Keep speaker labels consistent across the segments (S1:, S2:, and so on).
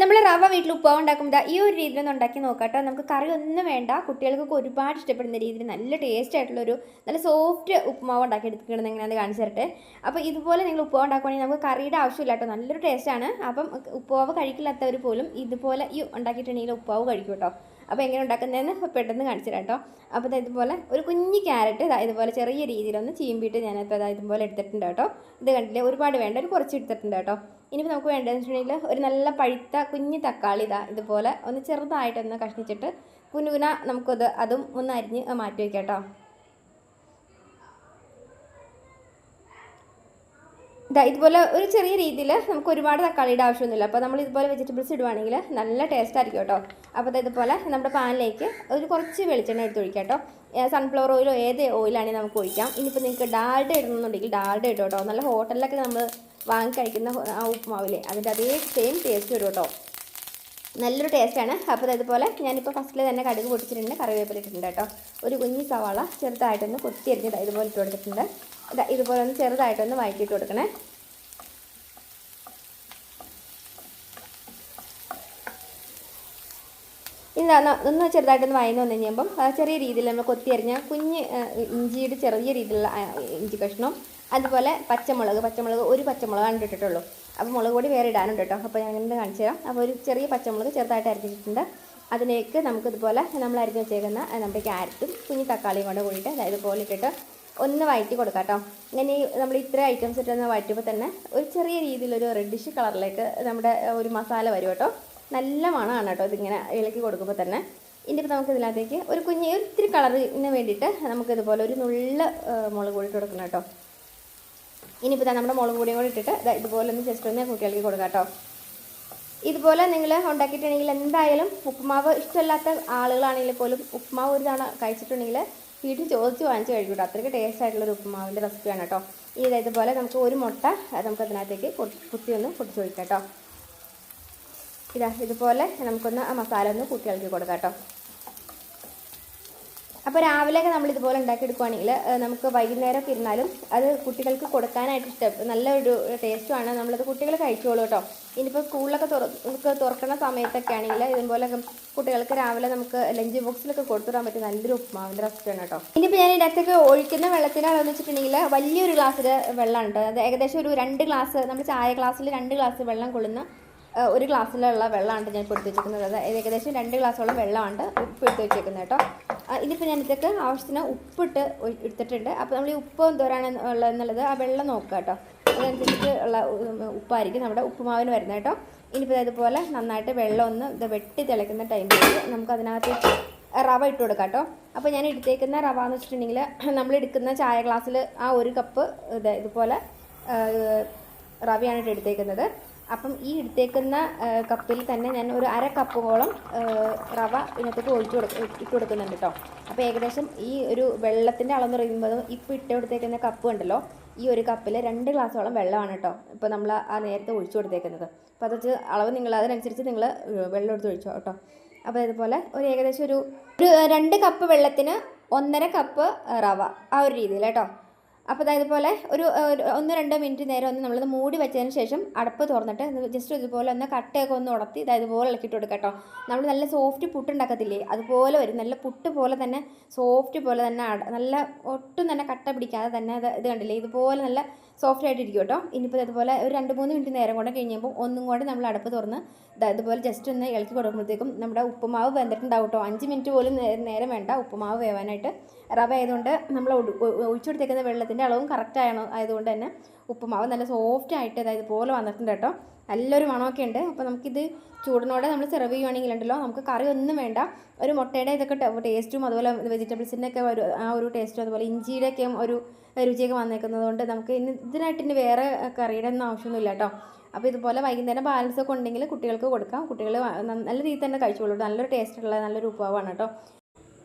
S1: നമ്മൾ റവ വീട്ടിൽ ഉപ്പാവ് ഉണ്ടാക്കുമ്പോൾ ഈ ഒരു രീതിയിൽ ഒന്ന് ഉണ്ടാക്കി നോക്കാം കേട്ടോ നമുക്ക് കറി ഒന്നും വേണ്ട. കുട്ടികൾക്കൊക്കെ ഒരുപാട് ഇഷ്ടപ്പെടുന്ന രീതിയിൽ നല്ല ടേസ്റ്റ് ആയിട്ടുള്ളൊരു നല്ല സോഫ്റ്റ് ഉപ്പുമാവ് ഉണ്ടാക്കി എടുക്കുന്നത് എങ്ങനെയാണെന്ന് കാണിച്ചു തരട്ടെ. അപ്പോൾ ഇതുപോലെ നിങ്ങൾ ഉപ്പുമാവ് ഉണ്ടാക്കുവാണെങ്കിൽ നമുക്ക് കറിയുടെ ആവശ്യമില്ല കേട്ടോ. നല്ലൊരു ടേസ്റ്റാണ് അപ്പം ഉപ്പുമാവ് കഴിക്കില്ലാത്തവർ പോലും ഇതുപോലെ ഈ ഉണ്ടാക്കിയിട്ടുണ്ടെങ്കിൽ ഉപ്പാവ് കഴിക്കും കേട്ടോ. അപ്പോൾ എങ്ങനെ ഉണ്ടാക്കുന്നതെന്ന് പെട്ടെന്ന് കാണിച്ചു കേട്ടോ അപ്പോൾ ഇതുപോലെ ഒരു കുഞ്ഞ് ക്യാരറ്റ് ഇതാ ഇതുപോലെ ചെറിയ രീതിയിലൊന്ന് ചീമ്പിയിട്ട് ഞാനിപ്പോൾ ഇതാ ഇതുപോലെ എടുത്തിട്ടുണ്ട് കേട്ടോ. ഇത് കണ്ടില്ലേ? ഒരുപാട് വേണ്ട ഒരു കുറച്ച് എടുത്തിട്ടുണ്ട് കേട്ടോ. ഇനിയിപ്പോൾ നമുക്ക് വേണ്ടതെന്ന് വെച്ചിട്ടുണ്ടെങ്കിൽ ഒരു നല്ല പഴുത്ത കുഞ്ഞ് തക്കാളി ഇതാ ഇതുപോലെ ഒന്ന് ചെറുതായിട്ടൊന്ന് കഷ്ണിച്ചിട്ട് കുനുകുന നമുക്കത് അതും ഒന്ന് അരിഞ്ഞ് മാറ്റി വയ്ക്കാം കേട്ടോ. ഇതാ ഇതുപോലെ ഒരു ചെറിയ രീതിയിൽ നമുക്ക് ഒരുപാട് തക്കാളിയുടെ ആവശ്യമൊന്നുമില്ല. അപ്പോൾ നമ്മൾ ഇതുപോലെ വെജിറ്റബിൾസ് ഇടുവാണെങ്കിൽ നല്ല ടേസ്റ്റ് ആയിരിക്കും കേട്ടോ. അപ്പോൾ ഇതുപോലെ നമ്മുടെ പാനിലേക്ക് ഒരു കുറച്ച് വെളിച്ചെണ്ണ എടുത്ത് ഒഴിക്കാം കേട്ടോ. സൺഫ്ലവർ ഓയിലോ ഏത് ഓയിലാണെങ്കിൽ നമുക്ക് ഒഴിക്കാം. ഇനിയിപ്പോൾ നിങ്ങൾക്ക് ഡാൾഡ ഇടണമെന്നുണ്ടെങ്കിൽ ഡാൾഡ ഇടും കേട്ടോ. നല്ല ഹോട്ടലിലൊക്കെ നമ്മൾ വാങ്ങി കഴിക്കുന്ന ആ ഉപ്പുമാവില്ലേ അതിന്റെ അതേ സെയിം ടേസ്റ്റ് വരും കേട്ടോ. നല്ലൊരു ടേസ്റ്റാണ് അപ്പോൾ ഇതുപോലെ ഞാനിപ്പോൾ ഫസ്റ്റിൽ തന്നെ കടുക് പൊട്ടിച്ചിട്ടുണ്ട് കറിവേപ്പില ഇട്ടിട്ടുണ്ട് കേട്ടോ. ഒരു കുഞ്ഞി സവാള ചെറുതായിട്ടൊന്ന് കൊത്തി അരിഞ്ഞത് ഇതുപോലെ ഇട്ട് കൊടുത്തിട്ടുണ്ട്. ഇതാ ഇതുപോലെ ഒന്ന് ചെറുതായിട്ടൊന്ന് വഴറ്റിയിട്ട് കൊടുക്കണേ. ഇതാ ഒന്ന് ചെറുതായിട്ടൊന്ന് വയന്ന് വന്നു കഴിയുമ്പം ചെറിയ രീതിയിൽ നമ്മൾ കൊത്തി അരിഞ്ഞ കുഞ്ഞ് ഇഞ്ചിയുടെ ചെറിയ രീതിയിലുള്ള ഇഞ്ചി കഷ്ണം അതുപോലെ പച്ചമുളക് പച്ചമുളക് ഒരു പച്ചമുളക് കണ്ടിട്ടിട്ടുള്ളൂ അപ്പോൾ മുളക് പൊടി വേറെ ഇടാനുണ്ട് കേട്ടോ. അപ്പോൾ ഞാൻ കാണിച്ചു തരാം. അപ്പോൾ ഒരു ചെറിയ പച്ചമുളക് ചെറുതായിട്ട് അരിഞ്ഞിട്ടുണ്ട്. അതിലേക്ക് നമുക്ക് ഇതുപോലെ നമ്മൾ അരിഞ്ഞ് വെച്ചേക്കുന്ന നമ്മുടെ ക്യാരറ്റും കുഞ്ഞു തക്കാളിയും കൂടെ കൂടിയിട്ട് അതായത് പോലെ ഇട്ടിട്ട് ഒന്ന് വഴറ്റി കൊടുക്കാം കേട്ടോ. ഇങ്ങനെ നമ്മൾ ഇത്ര ഐറ്റംസ് ഇട്ടൊന്ന് വഴറ്റുമ്പോൾ തന്നെ ഒരു ചെറിയ രീതിയിലൊരു റെഡിഷ് കളറിലേക്ക് നമ്മുടെ ഒരു മസാല വരും കേട്ടോ. നല്ല മണമാണ് കേട്ടോ ഇതിങ്ങനെ ഇളക്കി കൊടുക്കുമ്പോൾ തന്നെ. ഇനിയിപ്പോൾ നമുക്ക് ഇതിനകത്തേക്ക് ഒരു കുഞ്ഞ് ഒത്തിരി കളറിന് വേണ്ടിയിട്ട് നമുക്ക് ഇതുപോലെ ഒരു നുള്ള മുളക് ഇട്ട് കൊടുക്കണം കേട്ടോ. ഇനിയിപ്പോൾ നമ്മുടെ മുളക് പൊടിയും കൂടി ഇട്ടിട്ട് ഇതുപോലെ ഒന്ന് ജസ്റ്റ് ഒന്ന് കുട്ടികൾക്ക് കൊടുക്കാം കേട്ടോ. ഇതുപോലെ നിങ്ങൾ ഉണ്ടാക്കിയിട്ടുണ്ടെങ്കിൽ എന്തായാലും ഉപ്പുമാവ് ഇഷ്ടമല്ലാത്ത ആളുകളാണെങ്കിൽ പോലും ഉപ്പുമാവ് ഒരു തവണ കഴിച്ചിട്ടുണ്ടെങ്കിൽ വീട്ടിൽ ചോദിച്ച് വാങ്ങിച്ച് കഴിക്കും കേട്ടോ. അത്രയ്ക്ക് ടേസ്റ്റ് ആയിട്ടുള്ളൊരു ഉപ്പുമാവിന്റെ റെസിപ്പിയാണ് കേട്ടോ. ഈ ഇതുപോലെ നമുക്ക് ഒരു മുട്ട നമുക്ക് അതിനകത്തേക്ക് കുത്തി ഒന്ന് പൊട്ടിച്ച് ഒഴിക്കാം കേട്ടോ. ഇതാ ഇതുപോലെ നമുക്കൊന്ന് ആ മസാല ഒന്ന് കുട്ടികൾക്ക് കൊടുക്കാം കേട്ടോ. അപ്പോൾ രാവിലെയൊക്കെ നമ്മൾ ഇതുപോലെ ഉണ്ടാക്കിയെടുക്കുവാണെങ്കിൽ നമുക്ക് വൈകുന്നേരം ഇരുന്നാലും അത് കുട്ടികൾക്ക് കൊടുക്കാനായിട്ട് ഇഷ്ടം. നല്ലൊരു ടേസ്റ്റുമാണ് നമ്മളത് കുട്ടികൾ കഴിച്ചോളൂ കേട്ടോ. ഇനിയിപ്പോൾ സ്കൂളിലൊക്കെ തുറ തുറക്കുന്ന സമയത്തൊക്കെ ആണെങ്കിൽ ഇതുപോലെ കുട്ടികൾക്ക് രാവിലെ നമുക്ക് ലഞ്ച് ബോക്സിലൊക്കെ കൊടുത്തുവിടാൻ പറ്റും നല്ലൊരു ഉപ്പുമാവിന്റെ റെസിപ്പിയാണ് കേട്ടോ. ഇനിയിപ്പോൾ ഞാൻ ഇതിനകത്തൊക്കെ ഒഴിക്കുന്ന വെള്ളത്തിന്റെ അളവെന്ന് വെച്ചിട്ടുണ്ടെങ്കിൽ വലിയൊരു ഗ്ലാസ്സിൽ വെള്ളമുണ്ട് അത് ഏകദേശം ഒരു രണ്ട് ഗ്ലാസ് നമ്മൾ ചായ ഗ്ലാസ്സിൽ രണ്ട് ഗ്ലാസ് വെള്ളം കൊള്ളുന്ന ഒരു ഗ്ലാസ്സിലുള്ള വെള്ളമാണ് ഞാൻ ഇപ്പോൾ എടുത്ത് വെച്ചിരിക്കുന്നത് ഏകദേശം രണ്ട് ഗ്ലാസ്സോളം വെള്ളമാണ് ഉപ്പ് എടുത്ത് വെച്ചേക്കുന്നത് കേട്ടോ. ഇതിപ്പോൾ ഞാൻ ഇതൊക്കെ ആവശ്യത്തിന് ഉപ്പിട്ട് എടുത്തിട്ടുണ്ട്. അപ്പോൾ നമ്മൾ ഈ ഉപ്പ് എന്തോരാണ് ഉള്ളതെന്നുള്ളത് ആ വെള്ളം നോക്കുക കേട്ടോ. അതനുസരിച്ച് ഉള്ള ഉപ്പായിരിക്കും നമ്മുടെ ഉപ്പുമാവിന് വരുന്നത് കേട്ടോ. ഇനിയിപ്പോൾ ഇതുപോലെ നന്നായിട്ട് വെള്ളം ഒന്ന് ഇത് വെട്ടി തിളയ്ക്കുന്ന ടൈമിൽ നമുക്ക് അതിനകത്ത് റവ ഇട്ട് കൊടുക്കാം കേട്ടോ. അപ്പോൾ ഞാൻ എടുത്തേക്കുന്ന റവ എന്ന് വെച്ചിട്ടുണ്ടെങ്കിൽ നമ്മൾ എടുക്കുന്ന ചായ ഗ്ലാസ്സിൽ ആ ഒരു കപ്പ് ഇത് ഇതുപോലെ റവയാണ് എടുത്തേക്കുന്നത്. അപ്പം ഈ എടുത്തേക്കുന്ന കപ്പിൽ തന്നെ ഞാൻ ഒരു അര കപ്പോളം റവ ഇതിനകത്തേക്ക് ഒഴിച്ചു കൊടുക്ക ഇട്ട് കൊടുക്കുന്നുണ്ട് കേട്ടോ അപ്പോൾ ഏകദേശം ഈ ഒരു വെള്ളത്തിന്റെ അളന്ന് പറയുമ്പോൾ ഇപ്പോൾ ഇട്ട് കൊടുത്തേക്കുന്ന കപ്പ് ഉണ്ടല്ലോ ഈ ഒരു കപ്പിൽ രണ്ട് ഗ്ലാസ്സോളം വെള്ളമാണ് കേട്ടോ ഇപ്പോൾ നമ്മൾ ആ നേരത്തെ ഒഴിച്ചു കൊടുത്തേക്കുന്നത്. അപ്പോൾ അത് അളവ് നിങ്ങൾ അതിനനുസരിച്ച് നിങ്ങൾ വെള്ളം എടുത്ത് ഒഴിച്ചോ കേട്ടോ അപ്പോൾ ഇതുപോലെ ഒരു ഏകദേശം ഒരു ഒരു രണ്ട് കപ്പ് വെള്ളത്തിന് ഒന്നര കപ്പ് റവ ആ ഒരു രീതിയിൽ കേട്ടോ അപ്പോൾ അതായത് പോലെ ഒരു ഒന്ന് രണ്ട് മിനിറ്റ് നേരം ഒന്ന് നമ്മളത് മൂടി വെച്ചതിന് ശേഷം അടപ്പ് തുറന്നിട്ട് ജസ്റ്റ് ഇതുപോലെ ഒന്ന് കട്ടയൊക്കെ ഒന്ന് ഉടത്തി ഇതായത് ഇതുപോലെ ഇളക്കിയിട്ട് കൊടുക്കുക കേട്ടോ. നമ്മൾ നല്ല സോഫ്റ്റ് പുട്ട് ഉണ്ടാക്കത്തില്ലേ? അതുപോലെ വരും. നല്ല പുട്ട് പോലെ തന്നെ സോഫ്റ്റ് പോലെ തന്നെ നല്ല ഒട്ടും തന്നെ കട്ട പിടിക്കാതെ തന്നെ ഇത് കണ്ടില്ലേ? ഇതുപോലെ നല്ല സോഫ്റ്റ് ആയിട്ട് ഇരിക്കും കേട്ടോ. ഇനിയിപ്പോൾ അതുപോലെ ഒരു രണ്ട് മൂന്ന് മിനിറ്റ് നേരം കൂടെ കഴിയുമ്പോൾ ഒന്നും കൂടെ നമ്മൾ അടപ്പ് തുറന്ന് ഇതുപോലെ ജസ്റ്റ് ഒന്ന് ഇളക്കി കൊടുക്കുമ്പോഴത്തേക്കും നമ്മുടെ ഉപ്പുമാവ് വെന്തിട്ടുണ്ടാവും കേട്ടോ. അഞ്ച് മിനിറ്റ് പോലും നേരം വേണ്ട ഉപ്പുമാവ് വേവാനായിട്ട്. റവ ആയതുകൊണ്ട് നമ്മൾ ഒഴിച്ചു കൊടുത്തേക്കുന്ന വെള്ളത്തിന്റെ അളവും കറക്റ്റ് ആയണോ ആയതുകൊണ്ട് തന്നെ ഉപ്പുമാവ് നല്ല സോഫ്റ്റ് ആയിട്ട് അതായത് ഇതുപോലെ വന്നിട്ടുണ്ട് കേട്ടോ. നല്ലൊരു മണമൊക്കെ ഉണ്ട്. അപ്പോൾ നമുക്കിത് ചൂടിനോടെ നമ്മൾ സെർവ് ചെയ്യുവാണെങ്കിൽ ഉണ്ടല്ലോ നമുക്ക് കറി ഒന്നും വേണ്ട. ഒരു മുട്ടയുടെ ഇതൊക്കെ ടേസ്റ്റും അതുപോലെ വെജിറ്റബിൾസിന്റെ ഒക്കെ ഒരു ആ ഒരു ടേസ്റ്റും അതുപോലെ ഇഞ്ചിയുടെ ഒക്കെ ഒരു രുചിയൊക്കെ വന്നേക്കുന്നത് കൊണ്ട് നമുക്ക് ഇനി ഇതിനായിട്ട് ഇനി വേറെ കറിയുടെ ഒന്നും ആവശ്യമൊന്നുമില്ല കേട്ടോ. അപ്പോൾ ഇതുപോലെ വൈകുന്നേരം ബാലൻസ് ഒക്കെ ഉണ്ടെങ്കിൽ കുട്ടികൾക്ക് കൊടുക്കാം. കുട്ടികൾ നല്ല രീതിയിൽ തന്നെ കഴിച്ചോളൂ. നല്ലൊരു ടേസ്റ്റ് ഉള്ള നല്ലൊരു ഉപ്പുമാവാണ് കേട്ടോ.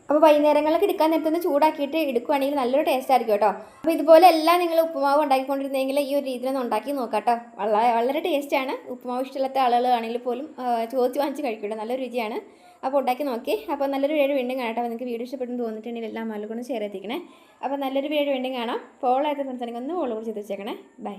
S1: അപ്പോൾ വൈകുന്നേരങ്ങളിലൊക്കെ എടുക്കാൻ നേരത്തൊന്ന് ചൂടാക്കിയിട്ട് എടുക്കുവാണെങ്കിൽ നല്ലൊരു ടേസ്റ്റ് ആയിരിക്കും കേട്ടോ. അപ്പോൾ ഇതുപോലെ എല്ലാം നിങ്ങൾ ഉപ്പുമാവ് ഉണ്ടാക്കിക്കൊണ്ടിരുന്നെങ്കിൽ ഈ ഒരു രീതിയിൽ ഒന്ന് ഉണ്ടാക്കി നോക്കാം കേട്ടോ. വളരെ വളരെ ടേസ്റ്റാണ് ഉപ്പുമാവ് ഇഷ്ടമില്ലാത്ത ആളുകളാണെങ്കിൽ പോലും ചോദിച്ച് വാങ്ങിച്ച് കഴിക്കട്ടോ നല്ല രുചിയാണ്. അപ്പോൾ ഉണ്ടാക്കി നോക്കി. അപ്പോൾ നല്ലൊരു വീഡിയോ വീണ്ടും കാണാം അപ്പോൾ നിങ്ങൾക്ക് വീഡിയോ ഇഷ്ടപ്പെട്ടെന്ന് തോന്നിയിട്ടുണ്ടെങ്കിൽ എല്ലാം ആളുകളും ഷെയർ എത്തിക്കണേ അപ്പോൾ നല്ലൊരു വീഡിയോ വീണ്ടും കാണാം. ഫോളോ ആയിട്ട് സംസാരിക്കുന്ന ഒന്ന് ഫോളോ ചെയ്ത് വെച്ചേക്കണേ. ബൈ